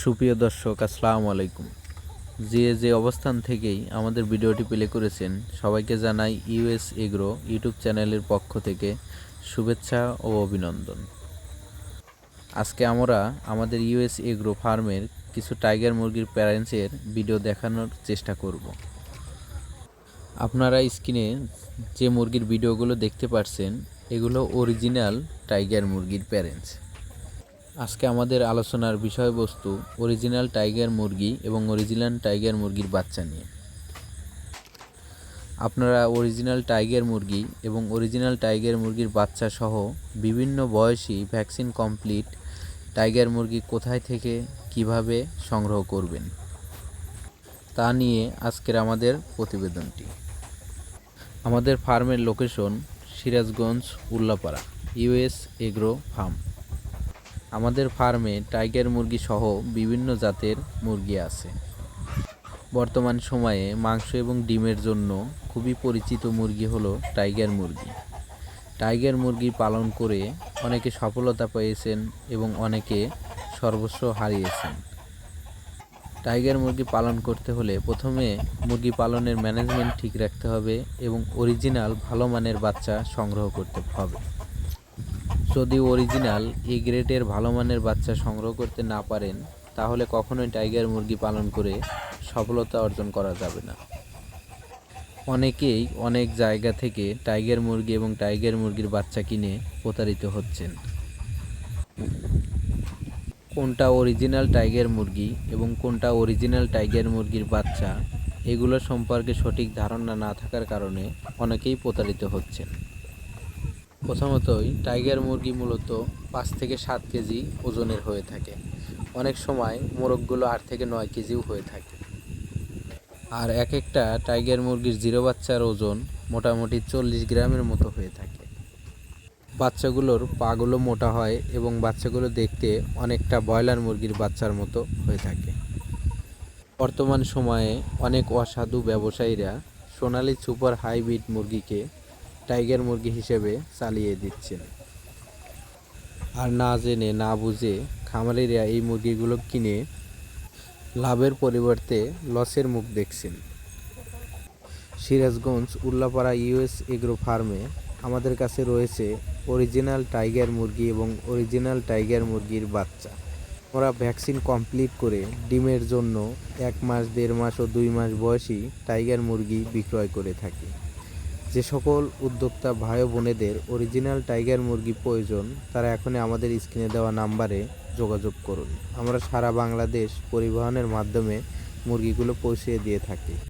সুপ্রিয় দর্শক, আসসালামু আলাইকুম। যে যে অবস্থান থেকেই আমাদের ভিডিওটি প্লে করেছেন, সবাইকে জানাই ইউএস এগ্রো ইউটিউব চ্যানেলের পক্ষ থেকে শুভেচ্ছা ও অভিনন্দন। আজকে আমরা আমাদের ইউএস এগ্রো ফার্মের কিছু টাইগার মুরগির প্যারেন্টসের ভিডিও দেখানোর চেষ্টা করব। আপনারা স্ক্রিনে যে মুরগির ভিডিওগুলো দেখতে পাচ্ছেন এগুলো অরিজিনাল টাইগার মুরগির প্যারেন্টস। আজকে আমাদের আলোচনার বিষয়বস্তু অরিজিনাল টাইগার মুরগি এবং অরিজিনাল টাইগার মুরগির বাচ্চা নিয়ে। আপনারা অরিজিনাল টাইগার মুরগি এবং অরিজিনাল টাইগার মুরগির বাচ্চা সহ বিভিন্ন বয়সী ভ্যাকসিন কমপ্লিট টাইগার মুরগি কোথায় থেকে কীভাবে সংগ্রহ করবেন তা নিয়ে আজকের আমাদের প্রতিবেদনটি। আমাদের ফার্মের location Sirajganj Ullapara US agro farm আমাদের ফার্মে টাইগার মুরগি সহ বিভিন্ন জাতের মুরগি আছে। বর্তমান সময়ে মাংস এবং ডিমের জন্য খুবই পরিচিত মুরগি হলো টাইগার মুরগি। টাইগার মুরগি পালন করে অনেকে সফলতা পেয়েছেন এবং অনেকে সর্বস্ব হারিয়েছেন। টাইগার মুরগি পালন করতে হলে প্রথমে মুরগি পালনের ম্যানেজমেন্ট ঠিক রাখতে হবে এবং অরিজিনাল ভালো মানের বাচ্চা সংগ্রহ করতে হবে। যদি অরিজিনাল, এ গ্রেডের ভালো মানের বাচ্চা সংগ্রহ করতে না পারেন, তাহলে কখনোই টাইগার মুরগি পালন করে সফলতা অর্জন করা যাবে না। অনেকেই অনেক জায়গা থেকে টাইগার মুরগি এবং টাইগার মুরগির বাচ্চা কিনে প্রতারিত হচ্ছেন। কোনটা অরিজিনাল টাইগার মুরগি এবং কোনটা অরিজিনাল টাইগার মুরগির বাচ্চা, এগুলো সম্পর্কে সঠিক ধারণা না থাকার কারণে অনেকেই প্রতারিত হচ্ছেন। প্রথমতই টাইগার মুরগি মূলত পাঁচ থেকে সাত কেজি ওজনের হয়ে থাকে। অনেক সময় মোরগগুলো আট থেকে নয় কেজিও হয়ে থাকে। আর এক একটা টাইগার মুরগির জিরো বাচ্চার ওজন মোটামুটি চল্লিশ গ্রামের মতো হয়ে থাকে। বাচ্চাগুলোর পাগুলো মোটা হয় এবং বাচ্চাগুলো দেখতে অনেকটা ব্রয়লার মুরগির বাচ্চার মতো হয়ে থাকে। বর্তমান সময়ে অনেক অসাধু ব্যবসায়ীরা সোনালি সুপার হাইব্রিড মুরগিকে টাইগার মুরগি হিসেবে চালিয়ে দিচ্ছেন। আর না জেনে, না বুঝে খামারিরা এই মুরগিগুলো কিনে লাভের পরিবর্তে লসের মুখ দেখছেন। সিরাজগঞ্জ, উল্লাপাড়া ইউএস এগ্রো ফার্মে আমাদের কাছে রয়েছে অরিজিনাল টাইগার মুরগি এবং অরিজিনাল টাইগার মুরগির বাচ্চা। আমরা ভ্যাকসিন কমপ্লিট করে ডিমের জন্য এক মাস, দেড় মাস ও দুই মাস বয়সী টাইগার মুরগি বিক্রয় করে থাকি। যে সকল উদ্যোক্তা ভাই বোনেদের অরিজিনাল টাইগার মুরগি প্রয়োজন, তারা এখনই আমাদের স্ক্রিনে দেওয়া নাম্বারে যোগাযোগ করুন। আমরা সারা বাংলাদেশ পরিবহনের মাধ্যমে মুরগিগুলো পৌঁছিয়ে দিয়ে থাকি।